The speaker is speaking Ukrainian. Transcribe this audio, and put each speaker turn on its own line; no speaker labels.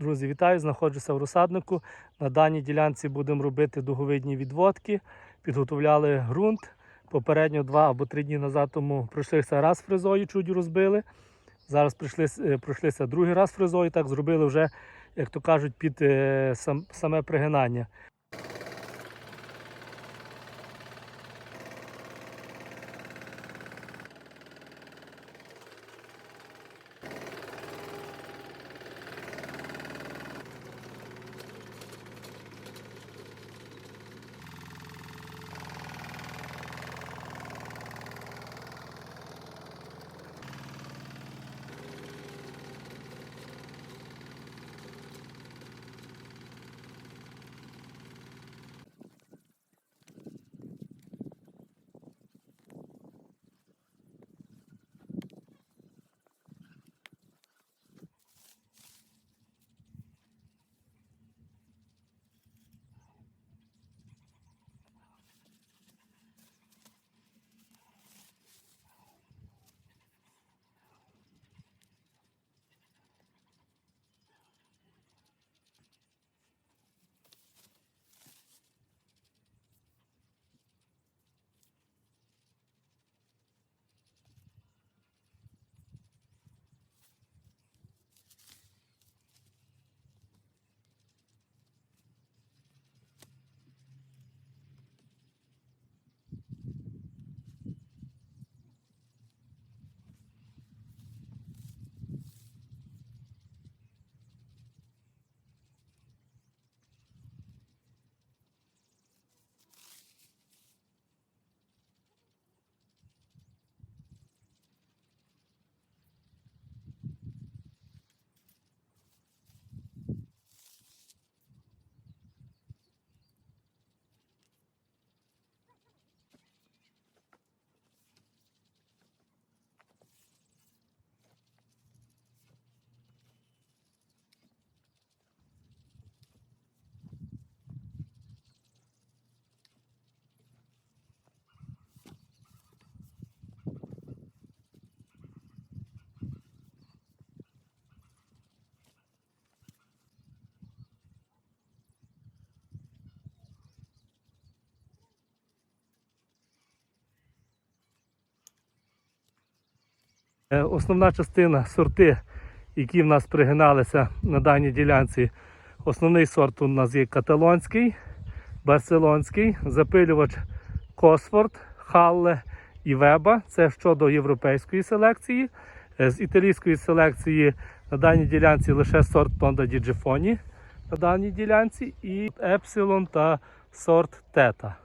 Друзі, вітаю! Знаходжуся в розсаднику. На даній ділянці будемо робити дуговидні відводки. Підготовляли ґрунт. Попередньо два або три дні назад тому пройшлися раз фрезою, чуть розбили. Зараз прийшли, е, пройшлися другий раз фрезою, так зробили вже, як то кажуть, під е, сам, саме пригинання. Основна частина сорти, які в нас пригиналися на даній ділянці. Основний сорт у нас є каталонський, барселонський, запилювач Косфорд, Халле і Веба. Це щодо європейської селекції. Е, З італійської селекції на даній ділянці лише сорт Тонда Діджифоні на даній ділянці і Епсилон та сорт Тета.